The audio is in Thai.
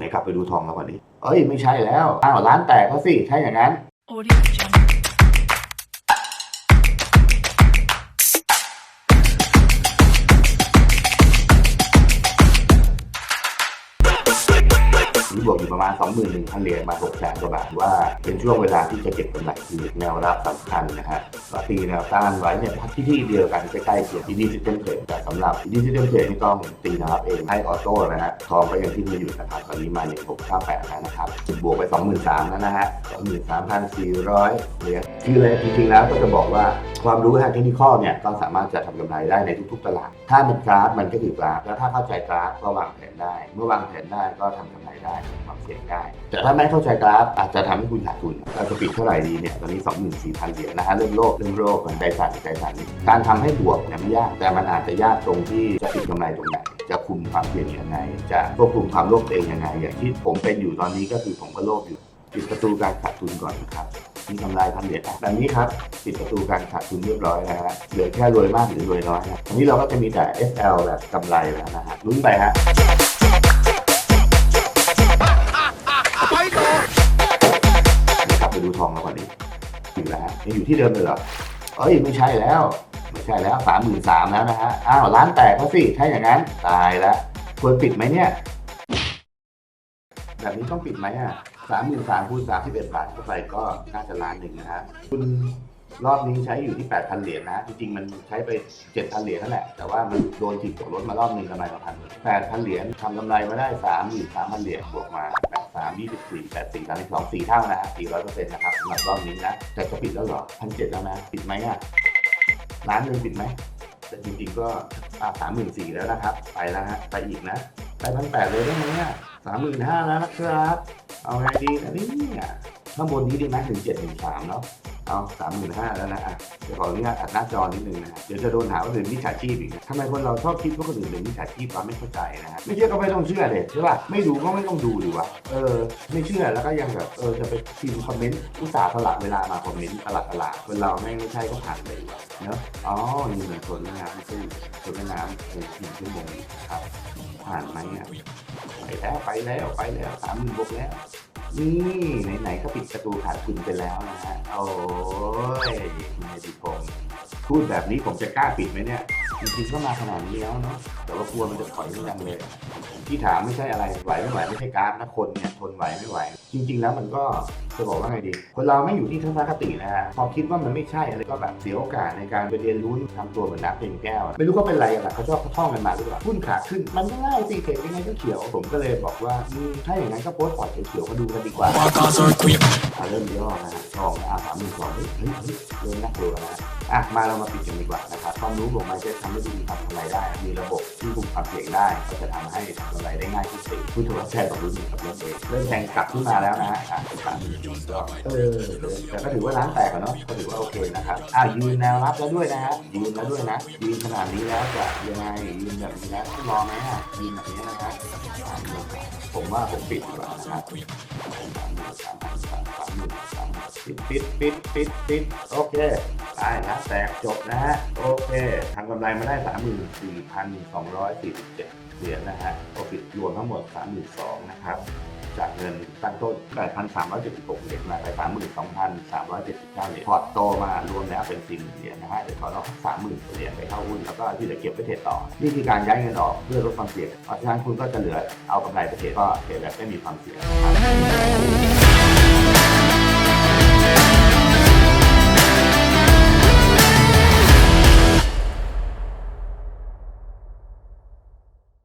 ไหนกลับไปดูทองแล้วก่อนนี้ เอ้ยไม่ใช่แล้วอ้าวร้านแตกแล้วสิถ้าอย่างนั้นนี่บวกอยู่ประมาณ 21,000 เหรียญมา 6 แสนกว่าบาทว่าเป็นช่วงเวลาที่จะเก็บกำไรคือแนวรับสำคัญนะฮะก็ตีแนวต้านไว้เนี่ยที่ที่เดียวกันใกล้ๆเคียงที่ดิจิตอลเทรดแต่สำหรับดิจิตอลเทรดนี่ต้องตีนะครับเองให้ออโต้นะฮะทองก็ยังที่มีอยู่นะครับตอนนี้มา 1698แล้วนะครับบวกไป 23,000แล้วนะฮะ23,400เหรียญ คือเลยจริงๆแล้วก็จะบอกว่าความรู้ทางเทคนิคเนี่ยก็สามารถจะทำกำไรได้ในทุก ๆ ตลาด ถ้ามันกราฟมันก็คือกราฟ แล้วถ้าเข้าใจกราฟก็วางแผนได้ เมื่อวางแผนได้ก็ทำกำไรได้มีความเสี่ยงได้ แต่ถ้าไม่เข้าใจกราฟอาจจะทำให้คุณขาดทุน เราจะปิดเท่าไหร่ดีเนี่ยตอนนี้ 24,000เหรียญนะฮะเรื่องโลกเรื่องโลกมันใจสั่นใจสั่นการทำให้บวกเนี่ยไม่ยากแต่มันอาจจะยากตรงที่จะปิดกำไรตรงไหนจะคุมความเสี่ยงยังไง จะควบคุมความโลภตัวเองยังไงอย่างที่ผมเป็นอยู่ตอนนี้ก็คือผมก็โลภอยู่ปิดประตูการขาดทุนก่อนครับ มีกำไรพันเหรียญอะแบบนี้ครับปิดประตูการขาดทุนเรียบร้อยนะฮะเหลือแค่รวยมากหรือรวยน้อยนะอันนี้เราก็จะมีแต่ SL แบบกำไรแล้วนะฮะลุ้นไปฮะกลับไปดูทองแล้วก่อนดิอยู่แล้วยังอยู่ที่เดิมเลยเหรอเอ้ยไม่ใช่แล้วไม่ใช่แล้วสามหมื่นสามแล้วนะฮะอ้าวร้านแตกแล้วสิถ้าอย่างนั้นตายแล้วควรปิดไหมเนี่ย แบบนี้ต้องปิดไหมอะ สามหมื่นสามคูณสามสิบเอ็ดบาทเข้าไปก็น่าจะล้านหนึ่งนะฮะคุณรอบนี้ใช้อยู่ที่แปดพันเหรียญนะ จริงๆ มันใช้ไปเจ็ดพันเหรียญนั่นแหละ แต่ว่ามันโดนถีบตกรถมารอบหนึ่งกำไรมาพันแปดพันเหรียญทำกำไรมาได้สามหมื่นสามพันเหรียญบวกมาแปดสามยี่สิบสี่แปดสี่สามสิบสองสี่เท่านะฮะสี่ร้อยเปอร์เซ็นต์นะครับสำหรับรอบนี้นะ แต่จะปิดแล้วเหรอพันเจ็ดแล้วนะ ปิดไหมอะล้านหนึ่งปิดไหมแต่จริงๆก็สามหมื่นสี่แล้วนะครับ ไปแล้วฮะ ไปอีกนะ ไปพันแปดเลยได้ไหมเนี่ยสามหมื่นห้าแล้วนะครับ เอาไงดีนะเนี่ยข้างบนนี้ดีไหมถึงเจ็ดหนึ่งสามเนาะเอาสามหมื่นห้าแล้วนะอะเดี๋ยวขออนุญาตอัดหน้าจอนิดนึงนะฮะเดี๋ยวจะโดนหาว่าเป็นมิจฉาชีพอีกนะทำไมคนเราชอบคิดว่าคนอื่นเป็นมิจฉาชีพเราไม่เข้าใจนะฮะไม่เชื่อก็ไม่ต้องเชื่อเด็ดใช่ป่ะไม่ดูก็ไม่ต้องดูดีวะเออไม่เชื่อแล้วก็ยังแบบเออจะไปพิมพ์คอมเมนต์อุตส่าห์สลับเวลามาคอมเมนต์ตลาดตลาดคนเราไม่ไม่ใช่ก็ผ่านไปเนาะอ๋อนี่เหมือนคนน้ำซึ่งคนน้ำเป็นหนึ่ชั่วโมงครับผ่านไหมอะ แล้วไปแล้วไปแล้วสามหมื่นบกแล้ว นี่ไหนๆก็ปิดประตูขาดทุนไปแล้วนะฮะโอ้ยคุณนายดิพงศ์พูดแบบนี้ผมจะกล้าปิดไหมเนี่ยจริงๆก็มาขนาดนี้แล้วเนาะแต่ว่ากลัวมันจะถอยไม่ดังเลย ที่ถามไม่ใช่อะไรไหวไม่ไหวไม่ใช่กราฟนะคนเนี่ยทนไหวไม่ไหว จริง ๆ แล้วมันก็จะบอกว่าไงดี คนเราไม่อยู่ที่ทัศนคตินะฮะพอคิดว่ามันไม่ใช่อะไรก็แบบเสียโอกาสในการไปเรียนรู้ทำตัวเหมือนนักเป็นแก้ว ไม่รู้เขาเป็นอะไรกันอะเขาชอบเขาท่องกันมาหรือเปล่าหุ้นขาขึ้นมันก็ง่ายสิเทรดยังไงก็เขียว ผมก็เลยบอกว่าอืมถ้าอย่างนั้นก็โพสต์พอร์ตเขียวๆมาดูกันดีกว่าอะเริ่มย่อนะฮะทองอะสามหมื่นสองเฮ้ยเฮ้ยเฮ้ยเริ่มน่ากลัวนะ อะมาเรามาปิดกันดีกว่านะครับความรู้ของมเซ็ตทำให้คุณทำกำไรได้ มีระบบที่คุมความเสี่ยงได้ ก็จะทำให้ทำกำไรได้ง่ายที่สุดผู้ถือว่าแชร์ต่อรุ่นหนึ่งกับรุ่นเองเริ่มแทงกลับขึ้นมาแล้วนะฮะอะสามหมื่นก็เออแต่ก็ถือว่าร้านแตกอะเนาะก็ถือว่าโอเคนะครับอะยืนแนวรับแล้วด้วยนะฮะยืนแล้วด้วยนะยืนขนาดนี้แล้วจะยังไงยืนแบบนี้แล้วรอไหมอะยืนแบบนี้นะฮะผมว่าผมปิดดีกว่านะครับปิดปิดปิดปิดปิดโอเค ได้นะแตกจบนะฮะ โอเคทำกำไรมาได้ 34,247เหรียญนะฮะก็ปิดรวมทั้งหมด 32,000นะครับ จากเงินตั้งต้น 8,376 เหรียญมาไป 32,379 เหรียญ พอร์ตโตมารวมแล้วเป็น 40เหรียญนะฮะ เดี๋ยวขอเรา30,000 เหรียญไปเข้าหุ้น แล้วก็ที่เหลือเก็บไปเทรดต่อ นี่คือการย้ายเงินออกเพื่อลดความเสี่ยง เพราะฉะนั้นคุณก็จะเหลือเอากำไรไปเทรดก็เทรดแบบไม่มีความเสี่ยงนะครับ